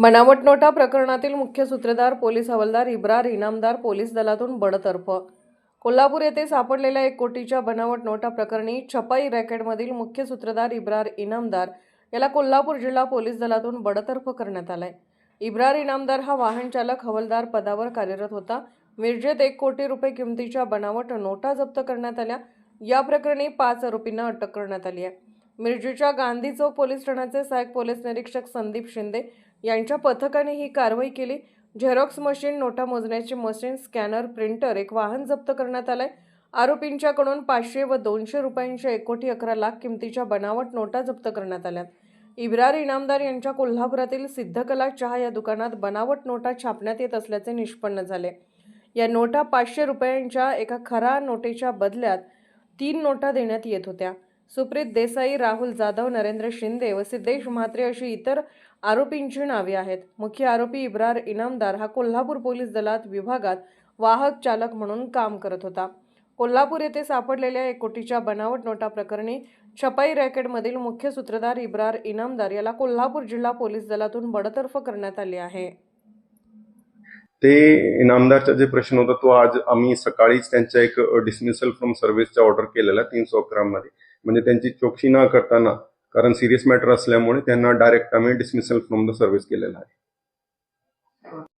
बनावट नोटा प्रकरणातील मुख्य सूत्रधार पोलीस हवालदार इब्रार इनामदार पोलीस दलातून बडतर्फ. कोल्हापूर येथे सापडलेल्या एक कोटीच्या बनावट नोटा प्रकरणी छपाई रॅकेटमधील मुख्य सूत्रधार इब्रार इनामदार याला कोल्हापूर जिल्हा पोलीस दलातून बडतर्फ करण्यात आलाय. इब्रार इनामदार हा वाहन चालक हवालदार पदावर कार्यरत होता. मिरजेत एक कोटी रुपये किमतीच्या बनावट नोटा जप्त करण्यात आल्या. या प्रकरणी पाच आरोपींना अटक करण्यात आली आहे. मिरजूच्या गांधी चौक पोलीस ठाण्याचे सहाय्यक पोलीस निरीक्षक संदीप शिंदे यांच्या पथकाने ही कारवाई केली. झेरॉक्स मशीन नोटा मोजण्याची मशीन स्कॅनर प्रिंटर एक वाहन जप्त करण्यात आलंय. आरोपींच्याकडून पाचशे व दोनशे रुपयांच्या एकोटी अकरा लाख किमतीच्या बनावट नोटा जप्त करण्यात आल्या. इब्रार इनामदार यांच्या कोल्हापुरातील सिद्धकला चहा या दुकानात बनावट नोटा छापण्यात येत असल्याचे निष्पन्न झाले. या नोटा पाचशे रुपयांच्या एका खरा नोटेच्या बदल्यात तीन नोटा देण्यात येत होत्या. सुप्रीत देसाई राहुल जाधव नरेंद्र शिंदे व सिद्धेश म्हात्रे अशी इतर आरोपींची नावे आहेत. मुख्य आरोपी इब्रार इनामदार हा कोल्हापूर पोलीस दलात विभागात वाहक चालक म्हणून काम करत होता. कोल्हापूर येथे सापडलेल्या एक कोटीच्या बनावट नोटा प्रकरणी छपाई रॅकेटमधील मुख्य सूत्रधार इब्रार इनामदार याला कोल्हापूर जिल्हा पोलीस दलातून बडतर्फ करण्यात आले आहे. ते इनामदारचा जे प्रश्न होता तो आज आम्ही सकाळीच त्यांच्या एक डिसमिसल फ्रॉम सर्व्हिसचा ऑर्डर केलेला तीनशे अकरा मध्ये. म्हणजे त्यांची चौकशी न करताना कारण सिरियस मॅटर असल्यामुळे त्यांना डायरेक्ट आम्ही डिसमिसल फ्रॉम द सर्व्हिस केलेला आहे.